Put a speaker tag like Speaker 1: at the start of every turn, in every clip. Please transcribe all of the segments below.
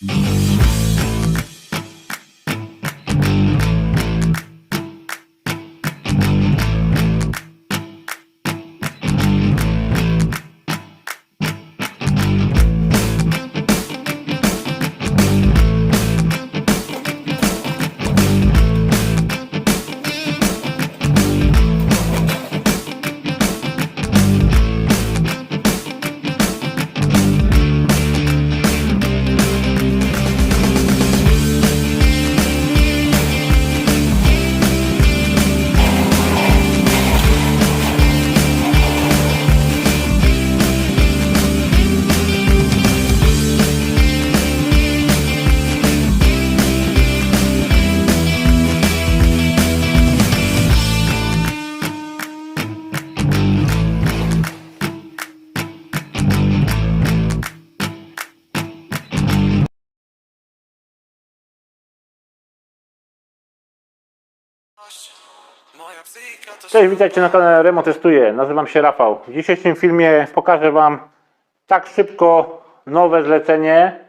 Speaker 1: Mm-hmm.
Speaker 2: Cześć, witajcie na kanale Remo Testuje. Nazywam się Rafał. W dzisiejszym filmie pokażę Wam tak szybko nowe zlecenie.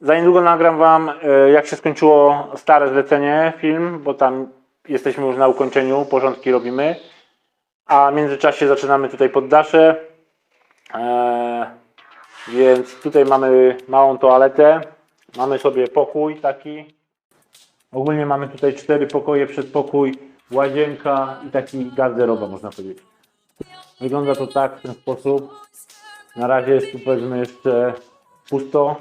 Speaker 2: Za niedługo nagram Wam, e, jak się skończyło stare zlecenie, film, bo tam jesteśmy już na ukończeniu, porządki robimy. A w międzyczasie zaczynamy tutaj poddasze. E, więc tutaj mamy małą toaletę. Mamy sobie pokój taki. Ogólnie mamy tutaj cztery pokoje, przedpokój, łazienka i taki garderoba można powiedzieć. Wygląda to tak w ten sposób. Na razie jest tu powiedzmy jeszcze pusto.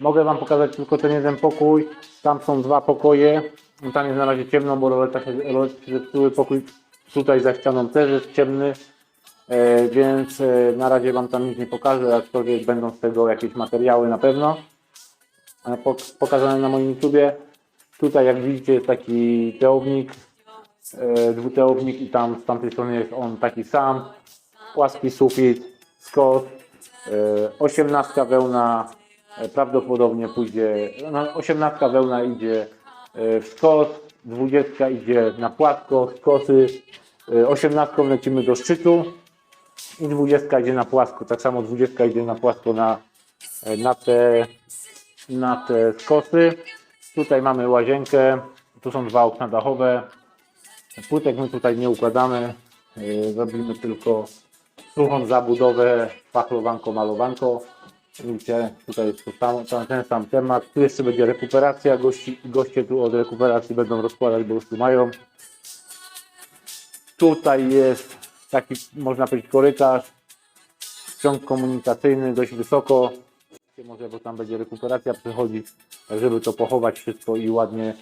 Speaker 2: Mogę Wam pokazać tylko ten jeden pokój. Tam są dwa pokoje. No Tam jest na razie ciemno, bo roleta się, rolety się zepsuły. Pokój tutaj za ścianą też jest ciemny. E, więc e, na razie Wam tam nic nie pokażę, aczkolwiek będą z tego jakieś materiały na pewno e, pok- pokazane na moim YouTubie. Tutaj jak widzicie jest taki teownik, e, dwuteownik i tam z tamtej strony jest on taki sam. Płaski sufit, skos, e, osiemnastka wełna e, prawdopodobnie pójdzie, no, osiemnastka wełna idzie w skos, dwudziestka idzie na płasko, skosy, e, osiemnastką lecimy do szczytu i dwudziestka idzie na płasko, tak samo dwudziestka idzie na płasko na, na te na te skosy. Tutaj mamy łazienkę, tu są dwa okna dachowe. Płytek my tutaj nie układamy, yy, robimy tylko suchą zabudowę, pachlowanko, malowanko. Widzicie, tutaj jest to samo, ten, ten sam temat. Tu jeszcze będzie rekuperacja, gości, goście tu od rekuperacji będą rozkładać, bo już tu mają. Tutaj jest taki, można powiedzieć, korytarz, ciąg komunikacyjny dość wysoko, może, bo tam będzie rekuperacja przychodzić, tak żeby to pochować wszystko i ładnie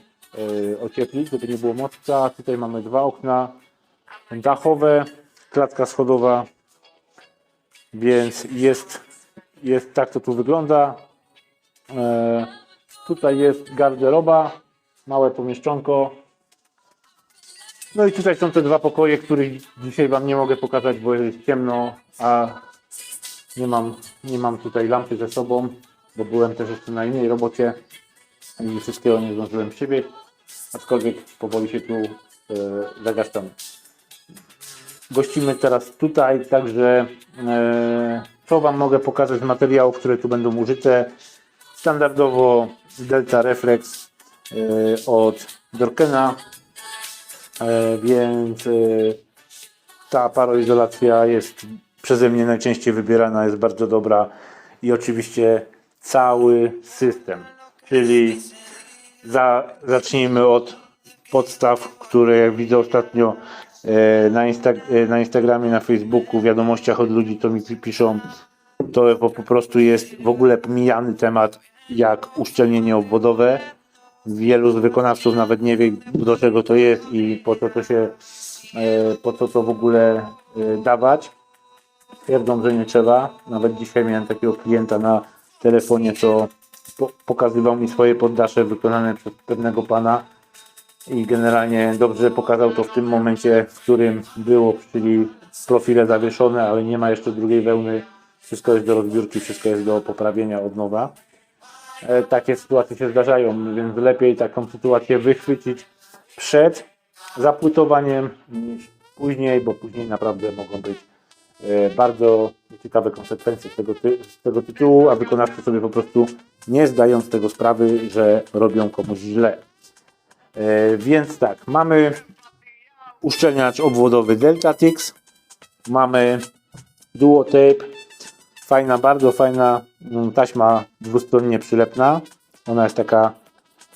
Speaker 2: e, ocieplić, żeby nie było mocka. Tutaj mamy dwa okna dachowe, klatka schodowa, więc jest, jest tak to tu wygląda. E, tutaj jest garderoba, małe pomieszczonko. No i tutaj są te dwa pokoje, których dzisiaj Wam nie mogę pokazać, bo jest ciemno, a nie mam, nie mam tutaj lampy ze sobą, bo byłem też jeszcze na innej robocie i wszystkiego nie zdążyłem przywieźć, aczkolwiek powoli się tu e, zagaszczamy. Gościmy teraz tutaj, także e, co Wam mogę pokazać z materiałów, które tu będą użyte. Standardowo Delta Reflex e, od Dorkena, więc ta paroizolacja jest przeze mnie najczęściej wybierana, jest bardzo dobra i oczywiście cały system, czyli za, zacznijmy od podstaw, które jak widzę ostatnio e, na, Insta, e, na Instagramie, na Facebooku, w wiadomościach od ludzi, to mi pi- piszą, to po, po prostu jest w ogóle pomijany temat jak uszczelnienie obwodowe. Wielu z wykonawców nawet nie wie do czego to jest i po co to się, e, po co to w ogóle dawać twierdzą, że nie trzeba. Nawet dzisiaj miałem takiego klienta na telefonie, co po, pokazywał mi swoje poddasze wykonane przez pewnego pana i generalnie dobrze pokazał to w tym momencie, w którym było, czyli profile zawieszone, ale nie ma jeszcze drugiej wełny. Wszystko jest do rozbiórki, wszystko jest do poprawienia od nowa. E, takie sytuacje się zdarzają, więc lepiej taką sytuację wychwycić przed zapłytowaniem niż później, bo później naprawdę mogą być bardzo ciekawe konsekwencje z tego, ty, z tego tytułu, a wykonawcy sobie po prostu nie zdając tego sprawy, że robią komuś źle. E, więc tak, mamy uszczelniacz obwodowy Deltatix, mamy Duotape, fajna, bardzo fajna mm, taśma dwustronnie przylepna. Ona jest taka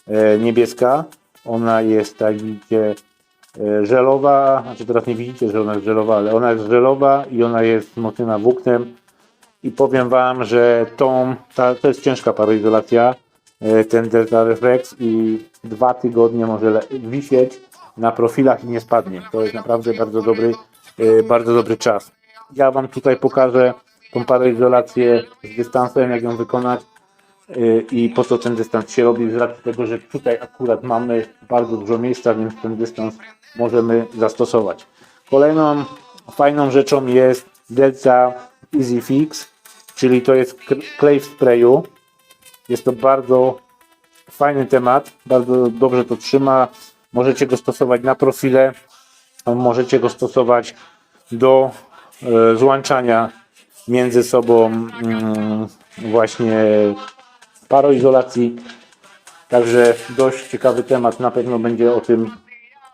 Speaker 2: e, niebieska, ona jest, tak widzicie, e, żelowa, znaczy teraz nie widzicie, że ona jest żelowa, ale ona jest żelowa i ona jest wzmocniona włóknem i powiem Wam, że tą, ta, to jest ciężka paroizolacja, e, ten Delta Reflex i dwa tygodnie może wisieć na profilach i nie spadnie. To jest naprawdę bardzo dobry, e, bardzo dobry czas. Ja Wam tutaj pokażę tą paroizolację z dystansem, jak ją wykonać e, i po co ten dystans się robi, z racji tego, że tutaj akurat mamy bardzo dużo miejsca, więc ten dystans możemy zastosować. Kolejną fajną rzeczą jest Delta Easy Fix, czyli to jest klej w sprayu. Jest to bardzo fajny temat, bardzo dobrze to trzyma. Możecie go stosować na profile, możecie go stosować do e, złączania między sobą mm, właśnie paroizolacji. Także dość ciekawy temat, na pewno będzie o tym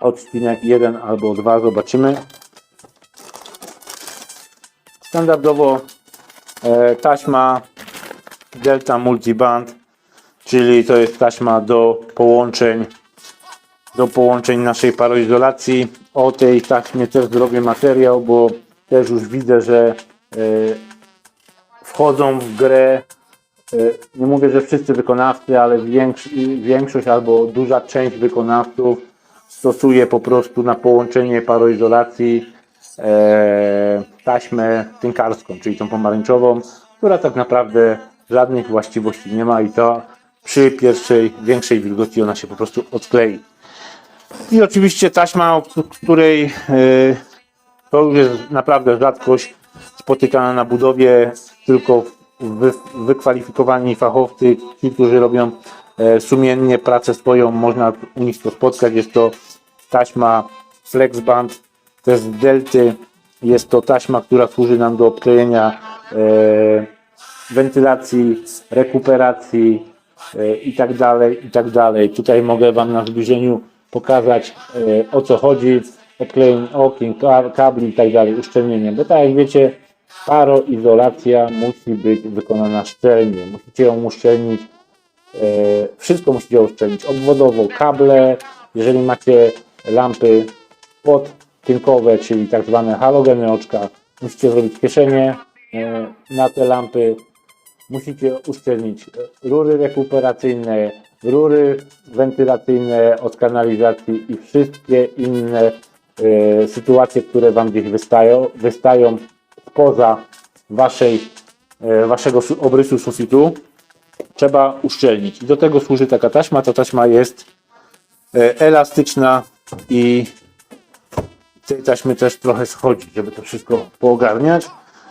Speaker 2: odcinek jeden albo dwa, zobaczymy. Standardowo e, taśma Delta Multiband, czyli to jest taśma do połączeń do połączeń naszej paroizolacji. O tej taśmie też zrobię materiał, bo też już widzę, że e, wchodzą w grę nie mówię, że wszyscy wykonawcy, ale większ, większość albo duża część wykonawców stosuje po prostu na połączenie paroizolacji e, taśmę tynkarską, czyli tą pomarańczową, która tak naprawdę żadnych właściwości nie ma i to przy pierwszej większej wilgoci ona się po prostu odklei. I oczywiście taśma, o której e, to już jest naprawdę rzadkość spotykana na budowie, tylko wy, wykwalifikowani fachowcy, ci, którzy robią e, sumiennie pracę swoją, można u nich to spotkać. Jest to taśma Flexband, to jest Delty. Jest to taśma, która służy nam do obklejenia e, wentylacji, rekuperacji e, i tak dalej, i tak dalej. Tutaj mogę Wam na zbliżeniu pokazać e, o co chodzi. Obklejenie okien, ka- kabli i tak dalej, uszczelnienie. Bo tak jak wiecie, paroizolacja musi być wykonana szczelnie. Musicie ją uszczelnić. E, wszystko musicie uszczelnić. Obwodowo, kable, jeżeli macie lampy podtynkowe, czyli tak zwane halogeny oczka, musicie zrobić kieszenie e, na te lampy. Musicie uszczelnić rury rekuperacyjne, rury wentylacyjne od kanalizacji i wszystkie inne e, sytuacje, które Wam gdzieś wystają, wystają spoza waszej, e, waszego su- obrysu sufitu, trzeba uszczelnić. I do tego służy taka taśma. Ta taśma jest e, elastyczna i tej taśmy też trochę schodzi, żeby to wszystko poogarniać.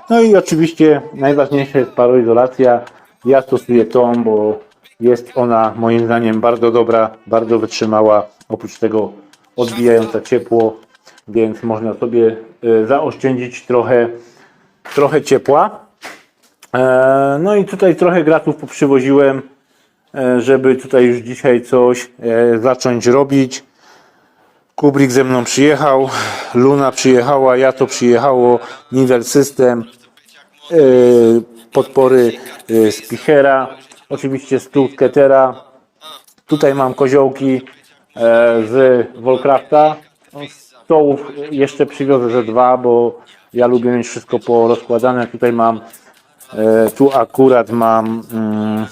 Speaker 2: No i oczywiście najważniejsza jest paroizolacja. Ja stosuję tą, bo jest ona moim zdaniem bardzo dobra, bardzo wytrzymała. Oprócz tego odbijająca ciepło, więc można sobie e, zaoszczędzić trochę, trochę ciepła. E, No i tutaj trochę gratów poprzywoziłem, e, żeby tutaj już dzisiaj coś e, zacząć robić. Kubrick ze mną przyjechał, Luna przyjechała, ja to przyjechało, Nivel System, podpory Spichera, oczywiście stół Ketera. Tutaj mam koziołki z Volcrafta. Stołów jeszcze przywiozę ze dwa, bo ja lubię mieć wszystko porozkładane. Tutaj mam, e, tu akurat mam, mm,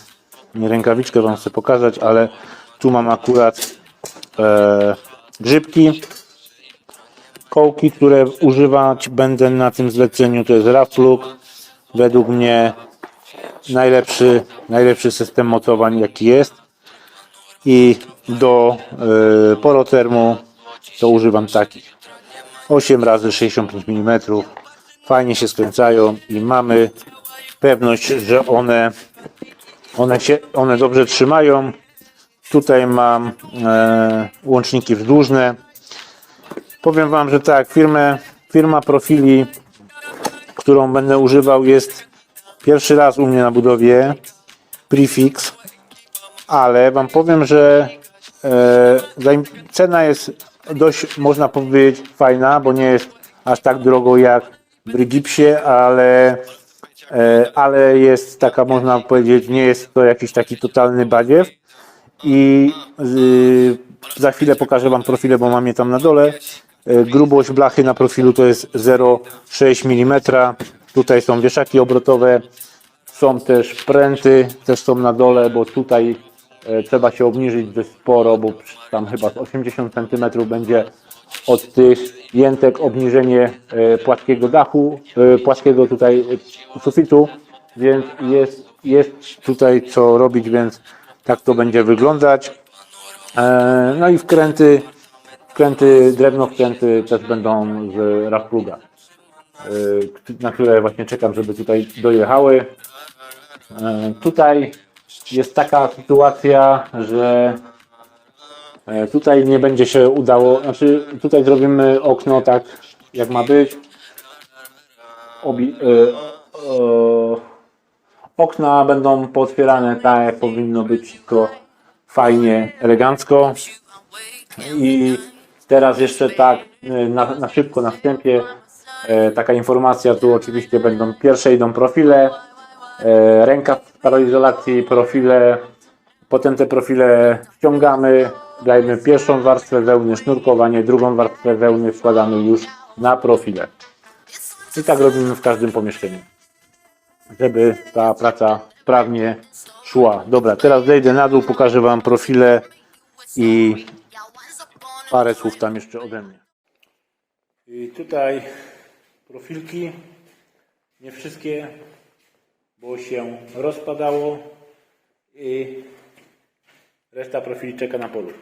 Speaker 2: rękawiczkę wam chcę pokazać, ale tu mam akurat e, grzybki, kołki, które używać będę na tym zleceniu, to jest Rafluk. Według mnie najlepszy, najlepszy system mocowań jaki jest. I do y, porotermu to używam takich 8 razy 65 mm. Fajnie się skręcają i mamy pewność, że one, one, się, one dobrze trzymają. Tutaj mam e, łączniki wzdłużne. Powiem Wam, że tak, firmę, firma profili, którą będę używał jest pierwszy raz u mnie na budowie. Prefix. ale Wam powiem, że e, cena jest dość, można powiedzieć, fajna, bo nie jest aż tak drogo jak w Brygipsie, ale, e, ale jest taka, można powiedzieć, nie jest to jakiś taki totalny badziew. I y, za chwilę pokażę Wam profile, bo mam je tam na dole. E, Grubość blachy na profilu to jest 0,6 mm. Tutaj są wieszaki obrotowe, są też pręty, też są na dole, bo tutaj trzeba się obniżyć dość sporo, bo tam chyba z 80 cm będzie od tych jętek obniżenie e, płaskiego dachu, e, płaskiego tutaj e, sufitu, więc jest, jest tutaj co robić, więc tak to będzie wyglądać. E, No i wkręty, wkręty, drewno wkręty też będą z Rafpluga, e, na które właśnie czekam, żeby tutaj dojechały. E, Tutaj jest taka sytuacja, że e, tutaj nie będzie się udało, znaczy tutaj zrobimy okno tak jak ma być. Obi, e, okna będą pootwierane tak jak powinno być, wszystko fajnie, elegancko. I teraz jeszcze tak e, na, na szybko na wstępie taka informacja, tu oczywiście będą pierwsze idą profile, rękaw paralizolacji, profile, potem te profile ściągamy, dajemy pierwszą warstwę wełny, sznurkowanie, drugą warstwę wełny wkładamy już na profile. I tak robimy w każdym pomieszczeniu, żeby ta praca sprawnie szła. Dobra, teraz zejdę na dół, pokażę Wam profile i parę słów tam jeszcze ode mnie. I tutaj profilki, nie wszystkie, bo się rozpadało i reszta profili czeka na polu.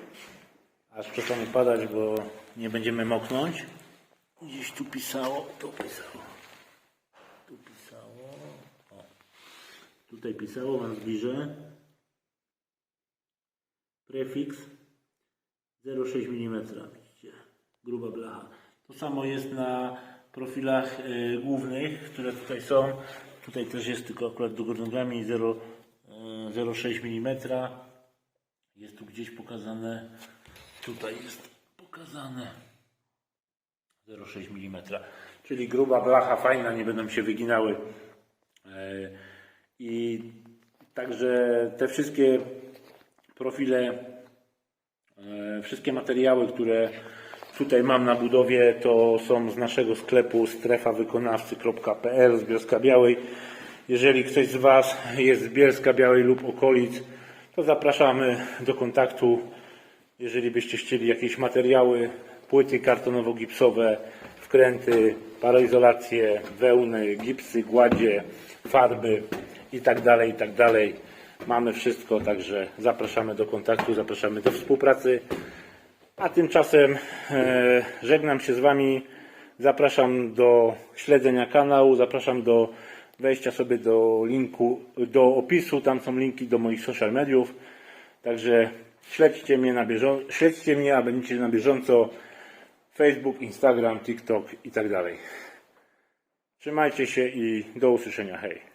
Speaker 2: Aż przestanie padać, bo nie będziemy moknąć. Gdzieś tu pisało, tu pisało, tu pisało, o. tutaj pisało, wam zbliżę. Prefiks 0,6 mm. Widzicie, gruba blacha. To samo jest na profilach y, głównych, które tutaj są. Tutaj też jest tylko akurat do nogami 0, y, 0,6 mm. Jest tu gdzieś pokazane. Tutaj jest pokazane 0,6 mm. Czyli gruba blacha, fajna, nie będą się wyginały. E, I także te wszystkie profile E, Wszystkie materiały, które tutaj mam na budowie, to są z naszego sklepu strefawykonawcy.pl z Bielska Białej. Jeżeli ktoś z Was jest z Bielska Białej lub okolic, to zapraszamy do kontaktu. Jeżeli byście chcieli jakieś materiały, płyty kartonowo-gipsowe, wkręty, paroizolacje, wełny, gipsy, gładzie, farby i tak dalej, i tak. Mamy wszystko, także zapraszamy do kontaktu, zapraszamy do współpracy. A tymczasem e, żegnam się z Wami. Zapraszam do śledzenia kanału, zapraszam do wejścia sobie do linku, do opisu. Tam są linki do moich social mediów. Także śledźcie mnie na bieżąco, śledźcie mnie, a będziecie na bieżąco. Facebook, Instagram, TikTok i tak dalej. Trzymajcie się i do usłyszenia. Hej.